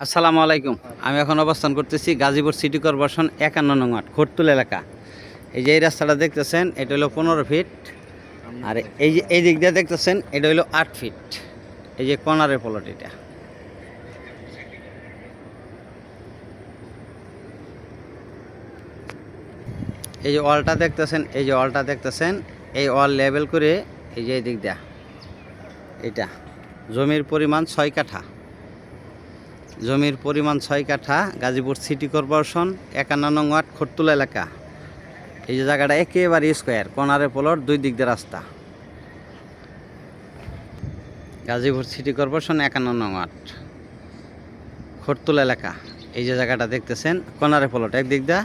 আসসালামু আলাইকুম। আমি এখন অবস্থান করতেছি গাজীপুর সিটি কর্পোরেশন একান্ন নং খোরতুল এলাকা। এই যে এই রাস্তাটা দেখতেছেন, এটা হলো পনেরো ফিট। আর এই যে এই দিক দিয়ে দেখতেছেন, এটা হলো আট ফিট। এই যে কর্নারের প্লট এটা। এই যে ওয়ালটা দেখতেছেন, এই যে ওয়ালটা দেখতেছেন, এই ওয়াল লেভেল করে এই যে এই দিক দিয়া, এটা। জমির পরিমাণ ছয় কাঠা। জমির পরিমাণ ছয় কাঠা, গাজীপুর সিটি কর্পোরেশন, একান্ন নং ওয়ার্ড খটতুলা এলাকা। এই যে জায়গাটা একেবারে স্কোয়ার কর্নারে প্লট দুই দিক দিয়ে রাস্তা। গাজীপুর সিটি কর্পোরেশন, একান্ন নং ওয়ার্ড খটতুলা এলাকা। এই যে জায়গাটা দেখতেছেন কর্নারে প্লট এক দিক দিয়ে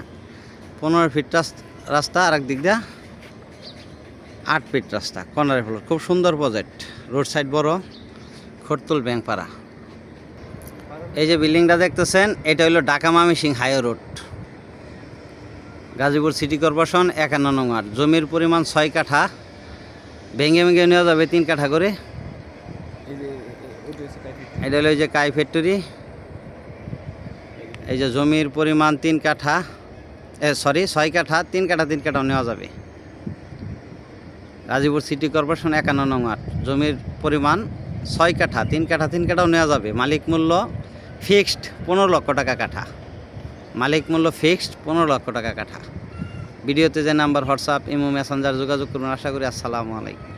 পনেরো ফিট রাস- রাস্তা আর এক দিক দিয়ে আট ফিট রাস্তা কর্নারে প্লট খুব সুন্দর প্রজেক্ট রোড সাইড বড় খটতুল ব্যাংপাড়া এই যে বিল্ডিংটা দেখতেছেন, এটা হলো Dhaka Mymensingh highway road. Gazipur city corporation একান্ন নং জমির পরিমাণ ছয় কাঠা, ভেঙে ভেঙে নেওয়া যাবে তিন কাঠা করে। এটা হলো যে কাই ফ্যাক্টরি। এই যে জমির পরিমাণ তিন কাঠা, এ সরি ছয় কাঠা, তিন কাঠা, তিন কাঠাও নেওয়া যাবে। গাজীপুর সিটি কর্পোরেশন একান্ন নং ওয়ার্ড। জমির পরিমাণ ছয় কাঠা, তিন কাঠা, তিন কাঠাও নেওয়া যাবে। মালিক মূল্য ফিক্সড পনেরো লক্ষ টাকা কাঠা। মালিক মূল্য ফিক্সড পনেরো লক্ষ টাকা কাঠা। ভিডিওতে যে নাম্বার, হোয়াটসঅ্যাপ, ইমো, মেসেঞ্জার যোগাযোগ করুন। আশা করি আসসালামু আলাইকুম।